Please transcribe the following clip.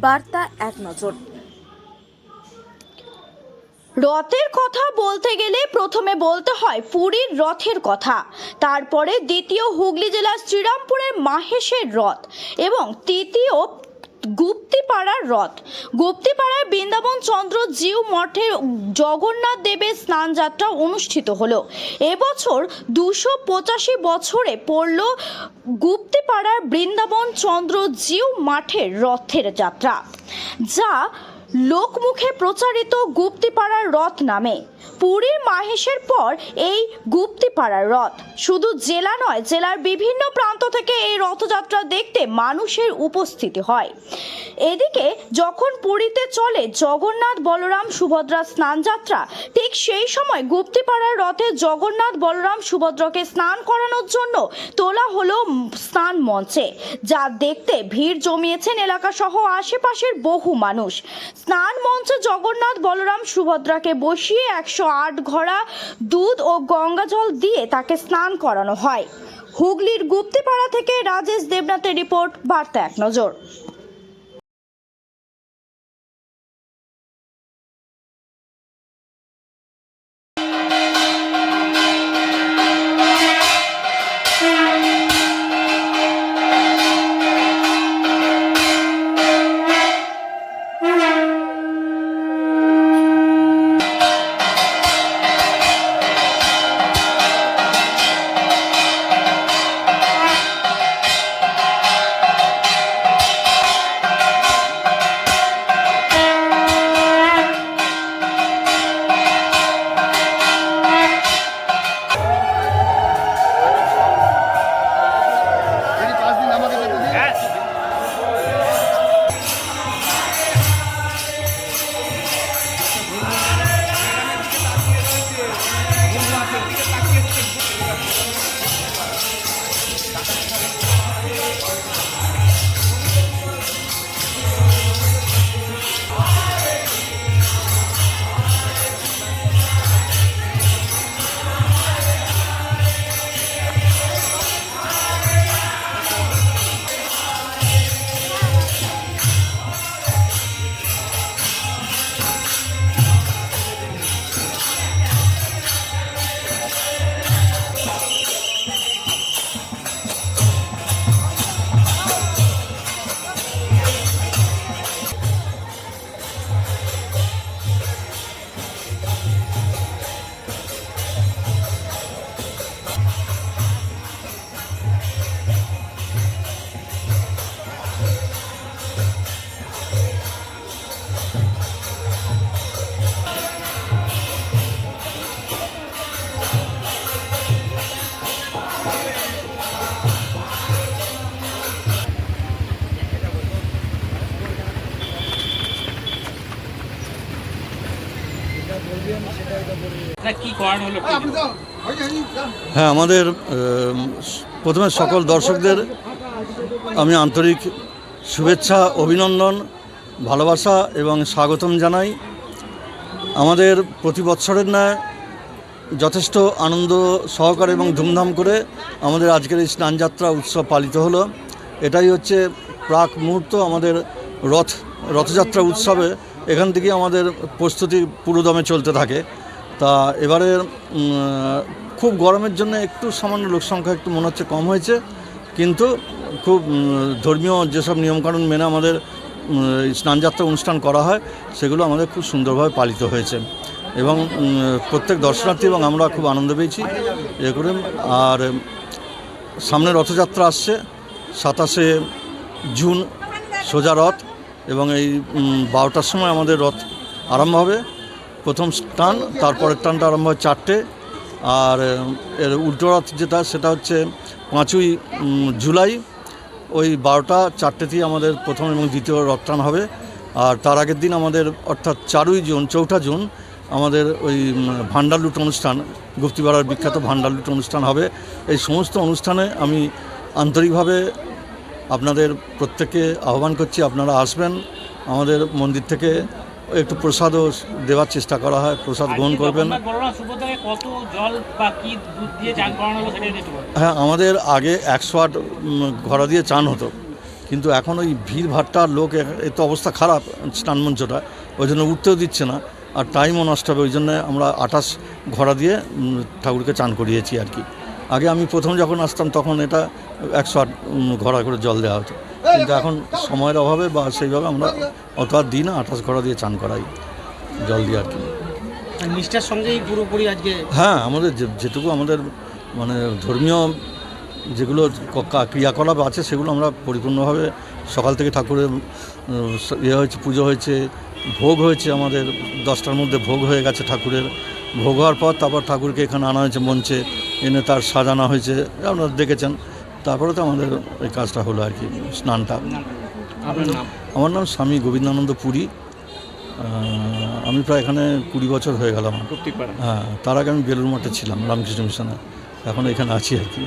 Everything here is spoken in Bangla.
বার্তা এক নজর। রথের কথা বলতে গেলে প্রথমে বলতে হয় পুরীর রথের কথা। তারপরে দ্বিতীয় হুগলি জেলার শ্রীরামপুরের মাহেশের রথ এবং তৃতীয় গুপ্তিপাড়ার রথ। গুপ্তিপাড়ায় বৃন্দাবন চন্দ্র জিউ মঠে জগন্নাথ দেবের স্নানযাত্রা অনুষ্ঠিত হলো। এবছর দুশো পঁচাশি বছরে পড়ল গুপ্তিপাড়ার বৃন্দাবন চন্দ্র জিউ মাঠের রথের যাত্রা, যা লোকমুখে প্রচারিত গুপ্তিপাড়ার রথ নামে। পুরীর মাহেশের পর এই গুপ্তিপাড়ার রথ। শুধু জেলা নয়, জেলার বিভিন্ন প্রান্ত থেকে এই রথযাত্রা দেখতে মানুষের উপস্থিতি হয়। এদিকে যখন পুরীতে চলে জগন্নাথ বলরাম সুভদ্রা স্নানযাত্রা, ঠিক সেই সময় গুপ্তিপাড়ার রথে জগন্নাথ বলরাম সুভদ্রাকে স্নান করানোর জন্য তোলা হলো স্নান মঞ্চে, যা দেখতে ভিড় জমিয়েছেন এলাকাসহ আশেপাশের বহু মানুষ। স্নান মঞ্চে জগন্নাথ বলরাম সুভদ্রাকে বসিয়ে একশো আট ঘোড়া, দুধ ও গঙ্গাজল দিয়ে তাকে স্নান করানো হয়। হুগলির গুপ্তিপাড়া থেকে রাজেশ দেবনাথের রিপোর্ট, বার্তা এক নজর। হ্যাঁ আমাদের প্রথমে সকল দর্শকদের আমি আন্তরিক শুভেচ্ছা অভিনন্দন ভালোবাসা এবং স্বাগতম জানাই। আমাদের প্রতি বৎসরের ন্যায় যথেষ্ট আনন্দ সহকারে এবং ধুমধাম করে আমাদের আজকের এই স্নানযাত্রা উৎসব পালিত হলো। এটাই হচ্ছে প্রাক মুহূর্ত আমাদের রথ রথযাত্রা উৎসবে। এখান থেকে আমাদের প্রস্তুতি পুরোদমে চলতে থাকে। তা এবারে খুব গরমের জন্য একটু সামান্য লোক সংখ্যা একটু মনে হচ্ছে কম হয়েছে। কিন্তু খুব ধর্মীয় যেসব নিয়মকানুন মেনে আমাদের স্নানযাত্রা অনুষ্ঠান করা হয়, সেগুলো আমাদের খুব সুন্দরভাবে পালিত হয়েছে। এবং প্রত্যেক দর্শনার্থী এবং আমরা খুব আনন্দ পেয়েছি। এ করে, আর সামনে রথযাত্রা আসছে, সাতাশে জুন, সোজা রথ। এবং এই বারোটার সময় আমাদের রথ আরম্ভ হবে। প্রথম টান তারপরের টানটা আরম্ভ হয় চারটে। আর এর উল্টো রথ যেটা, সেটা হচ্ছে পাঁচই জুলাই। ওই বারোটা চারটেতেই আমাদের প্রথম এবং দ্বিতীয় রথ টান হবে। আর তার আগের দিন আমাদের, অর্থাৎ চারই জুন, চৌঠা জুন, আমাদের ওই ভান্ডার লুট অনুষ্ঠান, গুপ্তিপাড়ার বিখ্যাত ভান্ডার লুট অনুষ্ঠান হবে। এই সমস্ত অনুষ্ঠানে আমি আন্তরিকভাবে আপনাদের প্রত্যেককে আহ্বান করছি আপনারা আসবেন। আমাদের মন্দির থেকে একটু প্রসাদও দেওয়ার চেষ্টা করা হয় প্রসাদ গ্রহণ করবেন। হ্যাঁ আমাদের আগে একশো আট ঘোড়া দিয়ে চান হতো। কিন্তু এখন ওই ভিড় ভাট্টার লোক এ তো অবস্থা খারাপ স্নান মঞ্চটা ওই জন্য উঠতেও দিচ্ছে না। আর টাইমও নষ্ট হবে ওই জন্য আমরা আঠাশ ঘোড়া দিয়ে ঠাকুরকে চান করিয়েছি আর কি। আগে আমি প্রথম যখন আসতাম তখন এটা একশো আট ঘোড়া করে জল দেওয়া হতো। কিন্তু এখন সময়ের অভাবে বা সেইভাবে আমরা অত আর দিই না আঠাশ ঘোড়া দিয়ে চান করাই জল দিয়ে আর কি। নিষ্ঠার সঙ্গেই পুরোপুরি আজকে হ্যাঁ আমাদের যে- যেটুকু আমাদের মানে ধর্মীয় যেগুলো ক্রিয়াকলাপ আছে সেগুলো আমরা পরিপূর্ণভাবে সকাল থেকে ঠাকুরের ইয়ে হয়েছে পুজো হয়েছে ভোগ হয়েছে আমাদের দশটার মধ্যে ভোগ হয়ে গেছে ঠাকুরের। ভোগ হওয়ার পর তারপর ঠাকুরকে এখানে আনা হয়েছে মঞ্চে এনে তার সাজানো হয়েছে আপনারা দেখেছেন। তারপরে তো আমাদের এই কাজটা হলো আর কি স্নানটা। আমার নাম স্বামী গোবিন্দানন্দ পুরী। আমি প্রায় এখানে কুড়ি বছর হয়ে গেলাম হ্যাঁ তার আগে আমি বেলুর মঠে ছিলাম রামকৃষ্ণ মিশনে। এখন এখানে আছি আর কি।